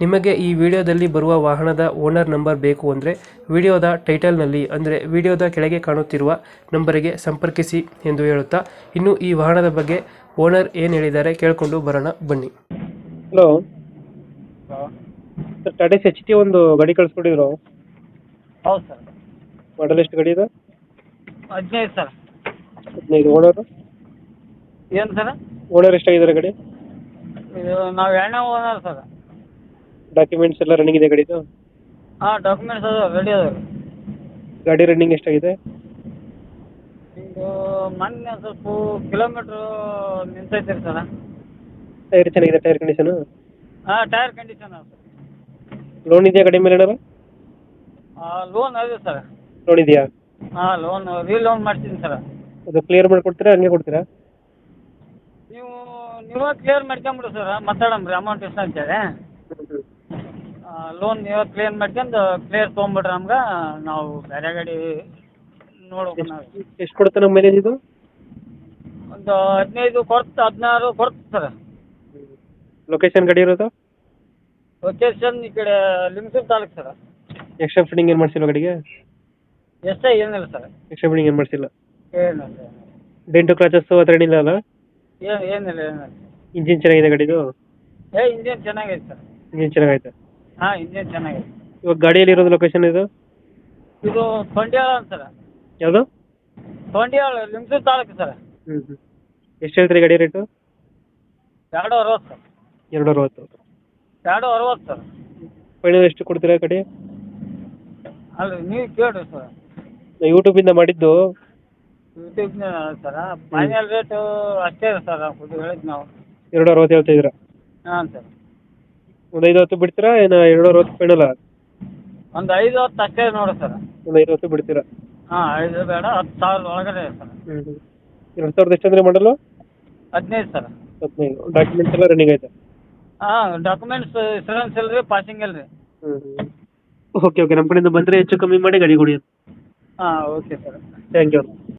ನಿಮಗೆ ಈ ವಿಡಿಯೋದಲ್ಲಿ ಬರುವ ವಾಹನದ ಓನರ್ ನಂಬರ್ ಬೇಕು ಅಂದರೆ ವಿಡಿಯೋದ ಟೈಟಲ್ನಲ್ಲಿ ಅಂದರೆ ವಿಡಿಯೋದ ಕೆಳಗೆ ಕಾಣುತ್ತಿರುವ ನಂಬರಿಗೆ ಸಂಪರ್ಕಿಸಿ ಎಂದು ಹೇಳುತ್ತಾ ಇನ್ನು ಈ ವಾಹನದ ಬಗ್ಗೆ ಓನರ್ ಏನು ಹೇಳಿದ್ದಾರೆ ಕೇಳಿಕೊಂಡು ಬರೋಣ ಬನ್ನಿ. Hello. Sir Tata H T ಒಂದು ಗಾಡಿ ಕಳಿಸ್ಕೊಟ್ಟಿದ್ರು ಹೌದು ಸರ್. ಮಾಡಲ್ ಎಷ್ಟು ಗಾಡಿ ಇದೆ? ಹದಿನೈದು ಸರ್. ಹದಿನೈದು ಓನರ್. ಏನು ಸರ್? ಓನರ್ ಎಷ್ಟಾಗಿದ್ದಾರೆ ಗಾಡಿ? ಇದು ನಾವು ಎಣ್ಣೆ ಓನರ್ ಸರ್. ಡಾಕ್ಯುಮೆಂಟ್ಸ್ ಎಲ್ಲ ರನ್ನಿಂಗ್ ಇದೆ ಗಾಡಿದು? ಹಾಂ ಡಾಕ್ಯುಮೆಂಟ್ಸ್ ಅದು ರೆಡಿ ಅದ. ಗಾಡಿ ರನ್ನಿಂಗ್ ಎಷ್ಟಾಗಿದೆ? ಇದು ಮೊನ್ನೆ ಸ್ವಲ್ಪ ಕಿಲೋಮೀಟ್ರು ನಿಂತೈತೆ ರೀ ಸರ್. ಟೈರ್ ಚೆನ್ನಾಗಿದೆ ಟೈರ್ ಕಂಡೀಷನ್ ಹಾಂ ಟೈರ್ ಕಂಡೀಷನ್ ಆ ಲೋನ್ ಇದೆಯಾ ಗಾಡಿ ಮೇಲೆ ಏನಾರು ಸರ್ ಲೋನ್ ಅದೇ ಸರ್. ಲೋನ್ ಇದೆಯಾ? ಹಾಂ ಲೋನ್ ರೀಲೋನ್ ಮಾಡ್ತೀನಿ ಸರ್. ಅದು ಕ್ಲಿಯರ್ ಮಾಡ್ಕೊಡ್ತೀರಾ ಹಂಗೆ ಕೊಡ್ತೀರಾ? ನೀವು ನೀವೇ ಕ್ಲಿಯರ್ ಮಾಡ್ಕೊಂಬಿಡು ಸರ್ ಮಾತಾಡಮ್ರಿ ಅಮೌಂಟ್ ಎಷ್ಟು ಅಂತೇಳಿ ಲೋನ್ ನೀವೇ ಕ್ಲಿಯರ್ ಮಾಡ್ಕೊಂಡು ಕ್ಲಿಯರ್ ತೊಗೊಂಬಿಡ್ರಿ ನಮ್ಗೆ. ನಾವು ಬೇರೆ ಗಾಡಿ ನೋಡ್ಬೇಕು ನಾವು ಎಷ್ಟು ಕೊಡುತ್ತೆ ನಮ್ಮ ಮೈಲೇಜ್ ಇದು? ಒಂದು ಹದಿನೈದು ಕೊಡ್ತು ಹದಿನಾರು ಕೊಡ್ತು ಸರ್. ಲೊಕೇಶನ್ ಗಾಡಿ ಇರೋದು? ಲೊಕೇಶನ್ ಈ ಕಡೆ Lingasugur taluk sir. Extra fitting ಏನು ಮಾಡಿಸಿಲ್ಲ ಗಾಡಿಗೆ? ಎಷ್ಟೇ ಏನಿಲ್ಲ ಸರ್. ಎಕ್ಸ್ಟ್ರಾ ಫಿಟ್ಟಿಂಗ್ ಏನು ಮಾಡ್ಸಿಲ್ಲ? ಏನಿಲ್ಲ ಡೆಂಟು ಕ್ರಾಚಸ್ಸು ಆ ಥರ ಏನಿಲ್ಲ ಅಲ್ಲ? ಏನು ಏನಿಲ್ಲ ಏನಿಲ್ಲ. ಇಂಜಿನ್ ಚೆನ್ನಾಗಿದೆ ಗಾಡಿದು? ಏ ಇಂಜಿನ್ ಚೆನ್ನಾಗೈತೆ ಸರ್. ಇಂಜಿನ್ ಚೆನ್ನಾಗೈತೆ. ಹಾಂ ಇಂಜಿನ್ ಚೆನ್ನಾಗಿದೆ. ಇವಾಗ ಗಾಡಿಯಲ್ಲಿ ಇರೋದು ಲೊಕೇಶನ್ ಇದು? ಇದು ತೊಂಡ್ಯಾಳ ಅಂತ ಸರ್. ಯಾವುದು? ತೊಂಡ್ಯಾಳ ಲಿಂಗಸೂರು ತಾಲೂಕು ಸರ್. ಹ್ಞೂ ಹ್ಞೂ ಎಷ್ಟು ಹೇಳ್ತೀರಿ ಗಾಡಿ ರೇಟು? ಎರಡು ಅರವತ್ತು ಸರ್. ಎರಡು ಅರವತ್ತು. ಎರಡು ಅರವತ್ತು ಸರ್. ಫೈನಲ್ ಎಷ್ಟು ಕೊಡ್ತೀರಾ ಗಾಡಿ? ಅಲ್ಲ ನೀವು ಕೇಳಿರಿ ಸರ್. ನಾ ಯೂಟ್ಯೂಬಿಂದ ಮಾಡಿದ್ದು. ಯೂಟ್ಯೂಬ್ನ ಸರ್. ಫೈನಲ್ ರೇಟು ಅಷ್ಟೇ ಸರ್ ಇದು ಹೇಳಿದ್ದು ನಾವು. ಎರಡು ಅರವತ್ತು ಹೇಳ್ತಾ ಇದ್ದೀರಾ? ಹಾಂ ಸರ್. ಒಂದು ಐದು ಹತ್ತು ಬಿಡ್ತೀರಾ? ಏನು ಎರಡು ಹೊತ್ತು ಫೈನಲ್ ಒಂದು ಐದು ಹತ್ತು ಅಷ್ಟೇ ನೋಡಿ ಸರ್. ಒಂದು ಐದು ಹತ್ತು ಬಿಡ್ತೀರಾ? ಹಾಂ ಐದು ಬೇಡ ಹತ್ತು ಸಾವಿರದ ಒಳಗಡೆ ಸರ್. ಹ್ಞೂ ಹ್ಞೂ ಎರಡು ಸಾವಿರದ ಎಷ್ಟು ಅಂದರೆ ಮಾಡಲು? ಹದಿನೈದು ಸರ್. ಹದಿನೈದು. ಡಾಕ್ಯುಮೆಂಟ್ಸ್ ಎಲ್ಲ ರನ್ನಿಂಗ್ ಐತೆ? ಹಾಂ ಡಾಕ್ಯುಮೆಂಟ್ಸ್ ಇನ್ಸೂರೆನ್ಸ್ ಇಲ್ಲ ರೀ ಪಾಸಿಂಗ್ ಇಲ್ಲ ರೀ ಹ್ಞೂ ಹ್ಞೂ ಓಕೆ ಓಕೆ ನಮ್ಮ ಕಡೆಯಿಂದ ಬಂದರೆ ಹೆಚ್ಚು ಕಮ್ಮಿ ಮಾಡಿ ಗಾಡಿ ಕೊಡಿ ಹಾಂ ಓಕೆ ಸರ್. Thank you